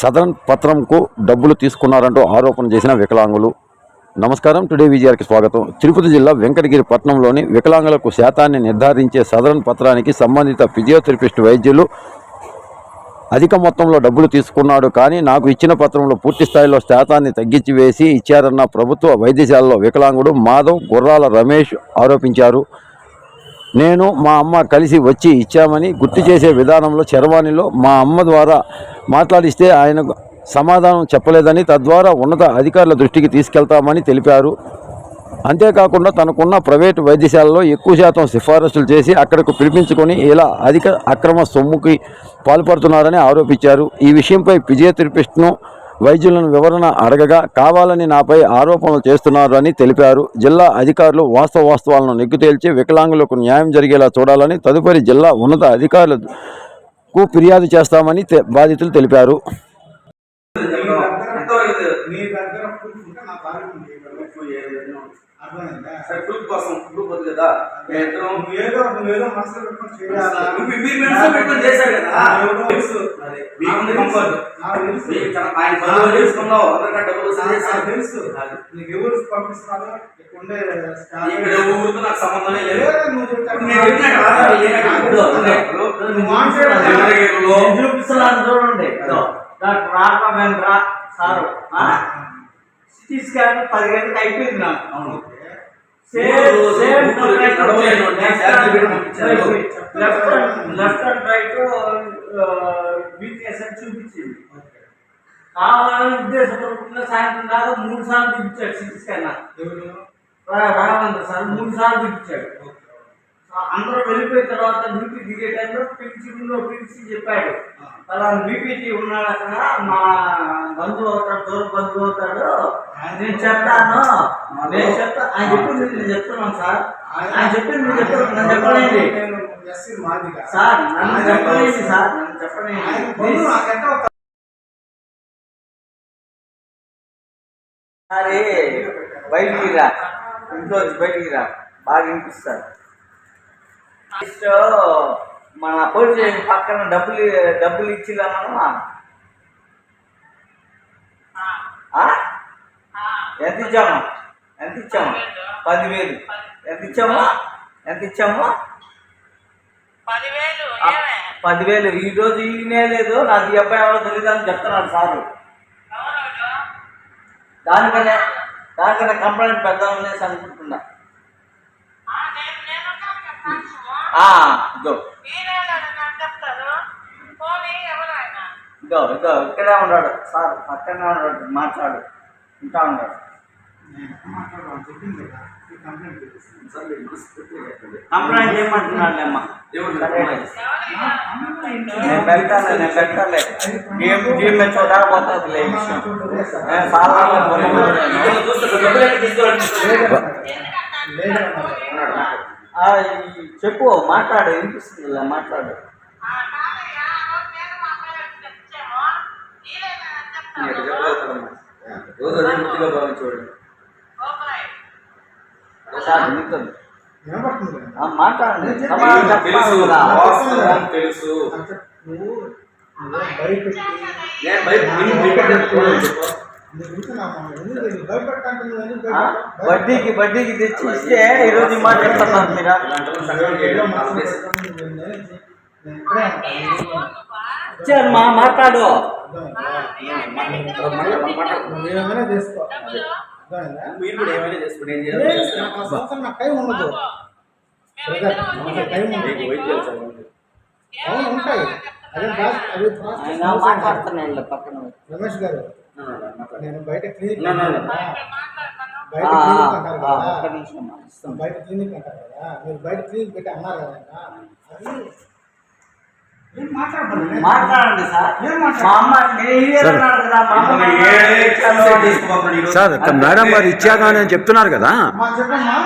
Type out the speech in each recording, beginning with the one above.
Southern పత్రంకు డబ్బులు తీసుకున్నారంటూ ఆరోపణ చేసిన వికలాంగులు. నమస్కారం టుడే విజయానికి స్వాగతం. తిరుపతి జిల్లా వెంకటగిరి పట్టణంలోని వికలాంగులకు శాతాన్ని నిర్ధారించే సదరన్ పత్రానికి సంబంధిత ఫిజియోథెరపిస్ట్ వైద్యులు అధిక మొత్తంలో డబ్బులు తీసుకున్నాడు కానీ నాకు ఇచ్చిన పత్రంలో పూర్తి స్థాయిలో శాతాన్ని తగ్గించి వేసి ఇచ్చారన్న ప్రభుత్వ వైద్యశాలలో వికలాంగుడు మాధవ్ గుర్రాల రమేష్ ఆరోపించారు. నేను మా అమ్మ కలిసి వచ్చి ఇచ్చామని గుర్తు చేసే విధానంలో చరవాణిలో మా అమ్మ ద్వారా మాట్లాడిస్తే ఆయన సమాధానం చెప్పలేదని తద్వారా ఉన్నత అధికారుల దృష్టికి తీసుకెళ్తామని తెలిపారు. అంతేకాకుండా తనకున్న ప్రైవేటు వైద్యశాలలో ఎక్కువ శాతం సిఫారసులు చేసి అక్కడకు పిలిపించుకొని ఇలా అధిక అక్రమ సొమ్ముకి పాల్పడుతున్నారని ఆరోపించారు. ఈ విషయంపై ఫిజియోథెరపిస్ట్ను వైద్యులను వివరణ అడగగా కావాలని నాపై ఆరోపణలు చేస్తున్నారని తెలిపారు. జిల్లా అధికారులు వాస్తవ వాస్తవాలను నిగ్గు తేల్చి వికలాంగులకు న్యాయం జరిగేలా చూడాలని తదుపరి జిల్లా ఉన్నత అధికారులు కు ఫిర్యాదు చేస్తామని బాధితులు తెలిపారు మీ దగ్గర ప్రూఫ్ ఉంటే నా భార్య ఉంది అర్థమైందా సరే ప్రూఫ్ కోసం వద్దు కదా. మేము ఇద్దరం నువ్వేదో నువ్వేదో మనసులో పెట్టుకొని చేయాలా. మీరు మీరు మనసులో పెట్టుకొని చేశారు కదా. కంఫర్ట్ ఆయన పనులు చేసుకున్నావు. డబ్బులు. తెలుసు. నీకు ఎవరు ఉండే ఇక్కడ ఊరితో నాకు సంబంధమే లేదు. నేను చెప్పిన కదా, నువ్వు చూపిస్తున్నాను చూడండి. సారు. సిటీ స్కాన్ పది గంటలకు అయిపోయింది నాకు. అవును. లెఫ్ట్ అండ్ రైట్ వీక్నెస్ అని చూపించింది కావాలని ఉద్దేశపూర్వకంగా సాయంత్రం దాకా మూడు సార్లు చూపించాడు సిక్స్ కన్నా రాఘవేంద్ర సార్ మూడు సార్లు చూపించాడు. అందరూ వెళ్ళిపోయిన తర్వాత డ్యూటీ దిగే టైంలో పిలిచి రూమ్లో పిలిచి చెప్పాడు. అలా బీపీటీ ఉన్నాడు అక్కడ మా బంధువు అవుతాడు దూర బంధువు అవుతాడు. నేను చెప్తాను నేను చెప్తా ఆయన చెప్పింది నేను చెప్తున్నాను సార్. ఆయన చెప్పింది మీరు చెప్తాను నన్ను చెప్పలేండి. నేను. సార్ నన్ను చెప్పలేండి సార్ నన్ను చెప్పలేండి. ఒకసారి బయటికి రా. ఇంట్లో బయటికి రా. బాగా వినిపిస్తారు మన పోలీస్ పక్కన డబ్బులు డబ్బులు ఇచ్చిలా మనమా? ఎంత ఇచ్చాము? ఎంత ఇచ్చాము? పదివేలు. ఎంత ఇచ్చాము? ఎంత ఇచ్చాము? పదివేలు ఈ రోజు ఈయనే లేదు. నాకు ఈ అబ్బాయి ఎవరో తెలియదు అని చెప్తున్నాడు సారు. ఎవరు దానికనే దానికనే కంప్లైంట్ పెద్దామనేసి అనుకుంటున్నా ఆ, నేను నేనున్నాను కదా సాక్ష్యము. ఆ, ఇదో ఇదో ఇదో ఇక్కడే ఉన్నాడు. సార్ పక్కనే ఉన్నాడు. మాట్లాడు. ఉంటా ఉన్నాడు. కంప్లైంట్ చేయమంటున్నాడు అమ్మ నేను పెడతాను నేను పెడతాలే గేమ్ గేమ్ చూడాలి పోతుంది సాధారణ చెప్పు మాట్లాడు వినిపిస్తుంది ఇలా మాట్లాడు రోజు అదే సార్? ఆ, మాట్లాడండి. తెలుసు. భయపెట్టి నేను వడ్డీకి వడ్డీకి తెచ్చి ఇస్తే ఈ రోజు ఈ మాట చెప్తున్నారు మీరా. ఇచ్చారు మా మాట్లాడు ఏమైనా చేసుకో? మీరు కూడా ఏమైనా చేసుకోండి ఏం లేదు, చేయాలి నాకు టైం ఉండదు టైం ఉండదు అవును ఉంటాయి పక్కన రమేష్ గారు. నేను బయట క్లినిక్ నా, నా, నా. బయట క్లినిక్ అంటారు కదా. బయట క్లినిక్ అంటారు కదా. మీరు బయట క్లినిక్ పెట్టి అన్నారు కదా మాట్లాడండి సార్? సార్ మేడం గారు ఇచ్చాగా అని చెప్తున్నారు కదా. చెప్పమ్మా.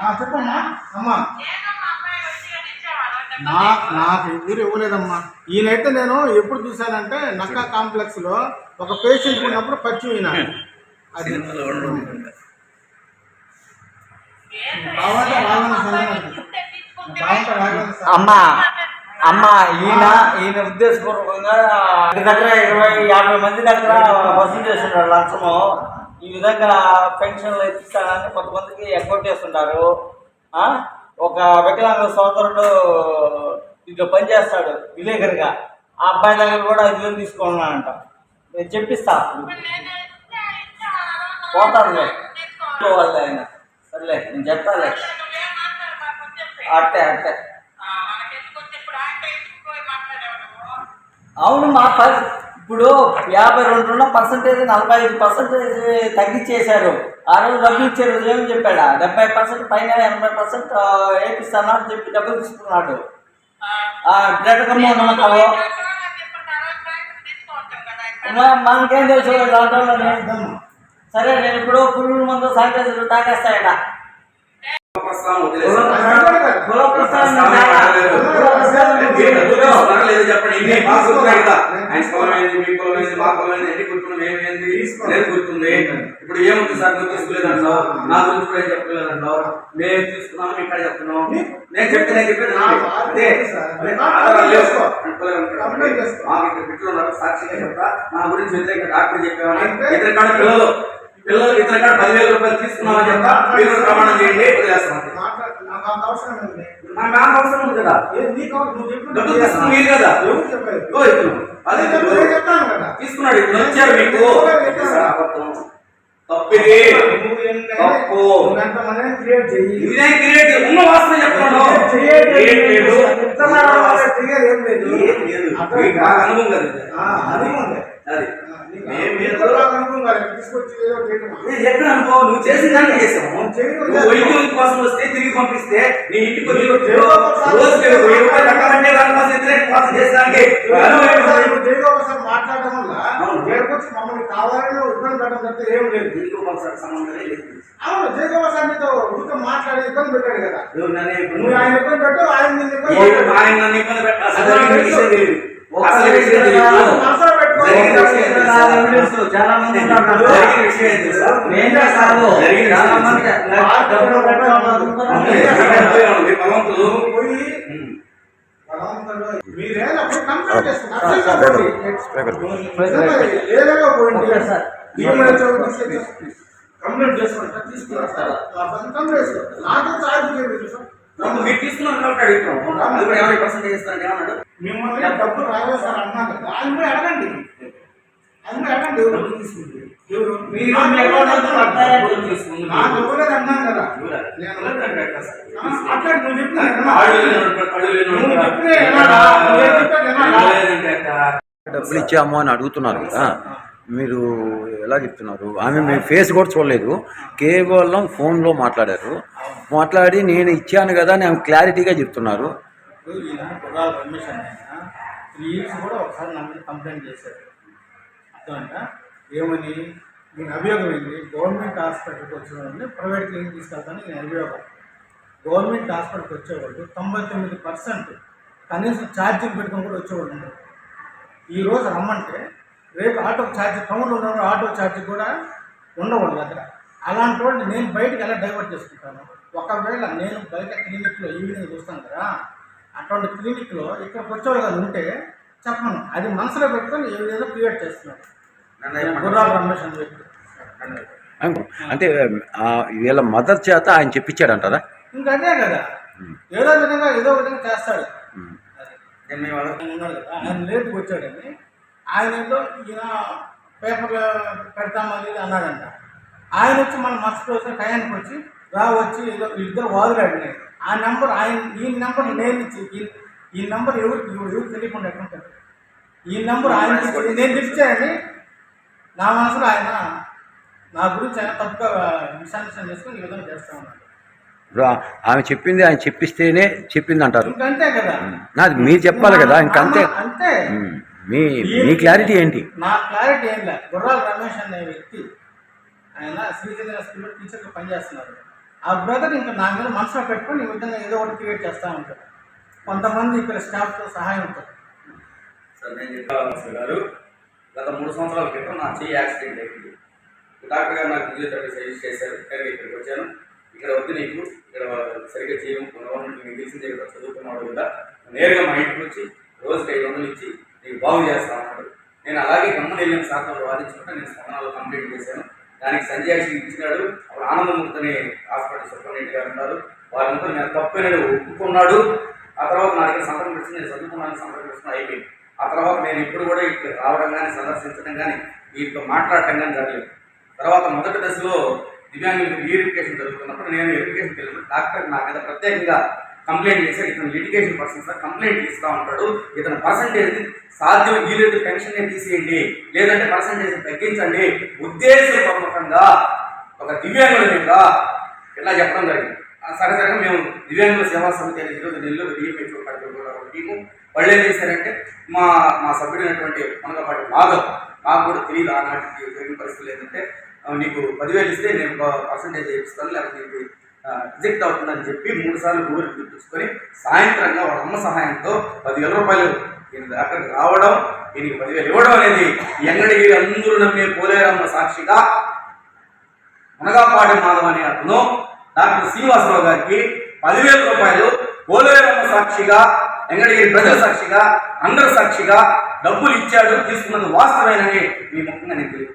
ఆ, చెప్పమ్మా. అమ్మా నేను మా అమ్మాయి వచ్చి ఇచ్చాము నా నాకు ఎవరు ఇవ్వలేదమ్మా. ఈయనైతే నేను ఎప్పుడు చూశానంటే నక్కా కాంప్లెక్స్లో ఒక పేషెంట్ ఉన్నప్పుడు పరిచయం అయినా అది. అమ్మా అమ్మ ఈయన ఈయన ఉద్దేశపూర్వకంగా ఇంటి దగ్గర ఇరవై యాభై మంది దగ్గర వసూలు చేస్తున్నారు లంచము. ఈ విధంగా పెన్షన్లు ఇప్పిస్తానని కొంతమందికి ఎగ్గొట్టేస్తుంటారు. ఆ? ఒక వికలాంగ సోదరుడు ఇట్లా పనిచేస్తాడు విలేకరిగా. ఆ అబ్బాయి దగ్గర కూడా ఐదు వేలు తీసుకున్నానంట నేను చెప్పిస్తా. పోతాడులే. పోవాలి ఆయన. సర్లే నేను చెప్తాలే అట్టే అట్టే. అవును మా ప- ఇప్పుడు యాభై రెండున్న పర్సంటేజ్ నలభై ఐదు పర్సెంటేజ్ తగ్గించేశారు ఆ రోజు డబ్బులు ఇచ్చే రోజు ఏమని చెప్పాడా? డెబ్బై పర్సెంట్ పైన ఎనభై పర్సెంట్ వేపిస్తాను అని చెప్పి డబ్బులు తీసుకున్నాడు. మనకేం తెలుసు సరే నేను ఇప్పుడు పురుగుల మందు శానిటైజర్ తాగేస్తాయట. కుల ఆయన కులం ఏంది మీ కులం ఏంది మా కులం ఏంది ఎన్ని గుర్తున్నాం ఏమేంది? లేదు గుర్తుంది. ఇప్పుడు ఏముంది సార్? నువ్వు తీసుకోలేదంటావు. నా గురించి కూడా ఏం చెప్పలేదంటావు? మేము తీసుకున్నాము ఇక్కడ చెప్తున్నాం. నేను చెప్తే నేను చెప్పేది. మాకు ఇక్కడ బిడ్డలు ఉన్నారు. సాక్షిగా చెప్తా. నా గురించి వ్యతిరేక డాక్టర్ చెప్పేవాడిని ఇతర కాడ పిల్లలు. పిల్లలు ఇతర కాడ పదివేల రూపాయలు తీసుకున్నామని చెప్తా మీరు ప్రమాణం చేయండి. వదిలేస్తాం నాకు అంత అవసరం ఉంది కదా. నీకు నువ్వు చెప్పిన డబ్బులు తీసుకుని మీరు కదా. ఎవరు చెప్పారు. అదే నేను చెప్తాను కదా. తీసుకున్నాడు ఇప్పుడు వచ్చారు మీకు. తప్పు. క్రియేట్ చెయ్యి ఇదే క్రియేట్ ఉన్న క్రియేట్ లేదు. ఏం లేదు. అనుభవం కదా. అది. ఎక్కడ అనుభవం నువ్వు చేసిన దానికి చేసావు నేను చేయను. నువ్వు వైద్యం కోసం వస్తే తిరిగి పంపిస్తే నీ ఇంటికి రోజుకి వెయ్యి రూపాయలు కట్టాలంటే దానికోసం వ్యతిరేక కోసం చేస్తానికి ఒకసారి నువ్వు జైలు ఒకసారి మాట్లాడడం వల్ల మమ్మల్ని కావాలని ఇబ్బంది పెట్టడం తప్పితే ఏం లేదు. అవును ఊరికే మాట్లాడి ఇబ్బంది పెట్టాడు కదా. నువ్వు ఆయన ఇబ్బంది పెట్టు ఆయన. ఆయన నన్ను ఇబ్బంది పెట్ట- అసలు చాలా మంది ఉన్నారు. జరిగిన సార్, కంప్లీట్ చేసుకుంటా చేసుకో నాకు చార్జ్ చేయండి సార్ నువ్వు మీరు తీసుకున్నాను కాబట్టి అడుగుతున్నావు. అది కూడా యాభై పర్సెంట్ ఇస్తాను ఏమన్నాడు? మిమ్మల్ని డబ్బు రాలేదు సార్ అన్నాను అడగండి. అడగండి. ఎవరు తీసుకుంది? ఎవరు? మీరు నాకు ఇవ్వలేదు అన్నాను కదా? అట్లా నువ్వు చెప్పిన? డబ్బులు ఇచ్చాము అని అడుగుతున్నారు కదా. మీరు ఎలా చెప్తున్నారు? ఆమె మీ ఫేస్ కూడా చూడలేదు. కేవలం ఫోన్లో మాట్లాడారు. మాట్లాడి నేను ఇచ్చాను కదా అని ఆమె క్లారిటీగా చెప్తున్నారు. త్రీ ఇయర్స్ కూడా ఒకసారి నా మీద కంప్లైంట్ చేశారు అర్థమంట ఏమని నేను అభియోగం ఏంటి గవర్నమెంట్ హాస్పిటల్కి వచ్చిన ప్రైవేట్ క్లినిక్ తీసుకెళ్తాను నేను అభియోగం. గవర్నమెంట్ హాస్పిటల్కి వచ్చేవాళ్ళు తొంభై తొమ్మిది పర్సెంట్ కనీసం ఛార్జింగ్ పెట్టుకొని కూడా వచ్చేవాళ్ళు ఈరోజు రమ్మంటే రేపు ఆటో ఛార్జ్ టౌన్లో ఉన్న ఆటో ఛార్జ్ కూడా వాళ్ళ దగ్గర అలాంటి వాళ్ళు నేను బయటకు ఎలా డైవర్ట్ చేసుకుంటాను? ఒకవేళ నేను బయట క్లినిక్లో ఈవినింగ్ చూస్తాను కదా అటువంటి క్లినిక్లో ఇక్కడికి వచ్చేవాళ్ళు ఉంటే చెప్పను. అది మనసులో పెట్టుకొని ఏదేదో క్రియేట్ చేస్తున్నాడు గుర్రాల రమేష్ అని చెప్పి. అం- అంటే ఆ, వీళ్ళ మదర్ చేత ఆయన చెప్పించాడంటారా? ఇంకా అదే కదా. ఏదో విధంగా ఏదో విధంగా చేస్తాడు. ఆయన లేట్కి వచ్చాడని ఆయన ఏదో ఈయన పేపర్లో పెడతామని అన్నాడంట. ఆయన వచ్చి మన మస్తు రోజు టయానికి వచ్చి రా వచ్చి ఏదో ఇద్దరు వాదులాడినాయి ఆ నెంబర్ ఆయన ఈ నెంబర్ నేను ఇచ్చి ఈ- నెంబర్ ఎవరికి ఎవరు తెలియకుండా ఎట్లుంటారు ఈ నెంబర్ ఆయన నేను తెచ్చానని నా మనసులో ఆయన నా గురించి ఆయన తప్పుగా మిస్అండర్స్టాండ్ చేసుకుని ఈ విధంగా చేస్తా ఇప్పుడు ఆ- ఆమె చెప్పింది ఆయన చెప్పిస్తేనే చెప్పింది అంటారు ఇంకంతే కదా. నాది మీరు చెప్పాలి కదా ఇంకంతే. అంతే. మీ మీ క్లారిటీ ఏంటి? నా క్లారిటీ ఏం లేదు. గుర్రాల రమేష్ అనే వ్యక్తి ఆయన శ్రీచంద్ర స్కూల్లో టీచర్గా పనిచేస్తున్నారు ఆ బ్రదర్ ఇంకా నా మీద మనసులో పెట్టుకొని ఈ విధంగా ఏదో ఒకటి క్రియేట్ చేస్తూ ఉంటారు కొంతమంది ఇక్కడ స్టాఫ్తో సహాయం ఉంటుంది. సార్ నేను చెప్పాలి గారు? గత మూడు సంవత్సరాల క్రితం నా చెయ్యి యాక్సిడెంట్ అయింది. డాక్టర్ గారు నాకు ఫిజియోథెరపీ సజెస్ట్ చేశారు. ఇక్కడికి ఇక్కడికి వచ్చాను. ఇక్కడ వద్దు నీకు. ఇక్కడ సరిగ్గా చేయడం గవర్నమెంట్ నీకు తెలిసిందే కదా చదువుకున్నాడు కదా నేరుగా మా ఇంటికి వచ్చి రోజుకి ఐదు వందలు ఇచ్చి బాగు చేస్తా ఉన్నాడు నేను అలాగే గమ్మని వెళ్ళిన శాతం వాదించుకుంటే నేను స్పందనలో కంప్లీట్ చేశాను. దానికి సంజయ్ ఇచ్చినాడు అప్పుడు ఆనందమూర్తిని హాస్పిటల్ సూపరింటెండెంట్ గారు ఉన్నారు. వారంతా నేను తప్పని ఒప్పుకున్నాడు. ఆ తర్వాత నా దగ్గర సంతకం పెట్టి నేను చదువుకున్నాను సంతకం పెట్టుకుని అయిపోయింది. ఆ తర్వాత నేను ఇప్పుడు కూడా ఇక్కడ రావడం కానీ సందర్శించడం కానీ వీటితో మాట్లాడటం కానీ జరగలేదు. తర్వాత మొదటి దశలో దివ్యాంగులకు వెరిఫికేషన్ జరుగుతున్నప్పుడు నేను ఎడ్యుకేషన్ వెళ్ళినప్పుడు డాక్టర్ నా మీద ప్రత్యేకంగా కంప్లైంట్ చేశారు ఇతను లిటిగేషన్ పర్సన్ సార్ కంప్లైంట్ ఇస్తూ ఉంటాడు. ఇతను పర్సంటేజ్ సాధ్యం వీలైతే పెన్షన్ తీసేయండి. లేదంటే పర్సంటేజ్ తగ్గించండి. ఉద్దేశపూర్వకంగా ఒక దివ్యాంగుల మీద ఇలా చెప్పడం జరిగింది. ఆ సరే సరే మేము దివ్యాంగుల సేవా సమితి అనేది ఈరోజు నెల్లూరు డిఎంహెచ్ఓ కార్యక్రమం టీము వాళ్ళు ఏం చేశారంటే మా మా సభ్యుడైనటువంటి మనగపాటి మాధవ్ నాకు కూడా తెలియదు ఆనాటికి జరిగిన పరిస్థితులు ఏంటంటే నీకు పదివేలు ఇస్తే నేను పర్సంటేజ్ చేపిస్తాను లేకపోతే నీకు రిజెక్ట్ అవుతుందని చెప్పి మూడు సార్లు ఊరికి పిలిపించుకొని సాయంత్రంగా వాళ్ళ అమ్మ సహాయంతో పదివేల రూపాయలు ఈయన అక్కడికి రావడం ఈయనకి పదివేలు ఇవ్వడం అనేది ఎంగడిగిరి అందరూ నమ్మే పోలేరమ్మ సాక్షిగా మునగాపాటి మాధవ్ అనే అతను డాక్టర్ శ్రీనివాసరావు గారికి పదివేల రూపాయలు పోలేరమ్మ సాక్షిగా ఎంగడగిరి ప్రజల సాక్షిగా అందరి సాక్షిగా డబ్బులు ఇచ్చాడు తీసుకున్నది వాస్తవేనని మీ ముఖ్యంగా నేను తెలియదు.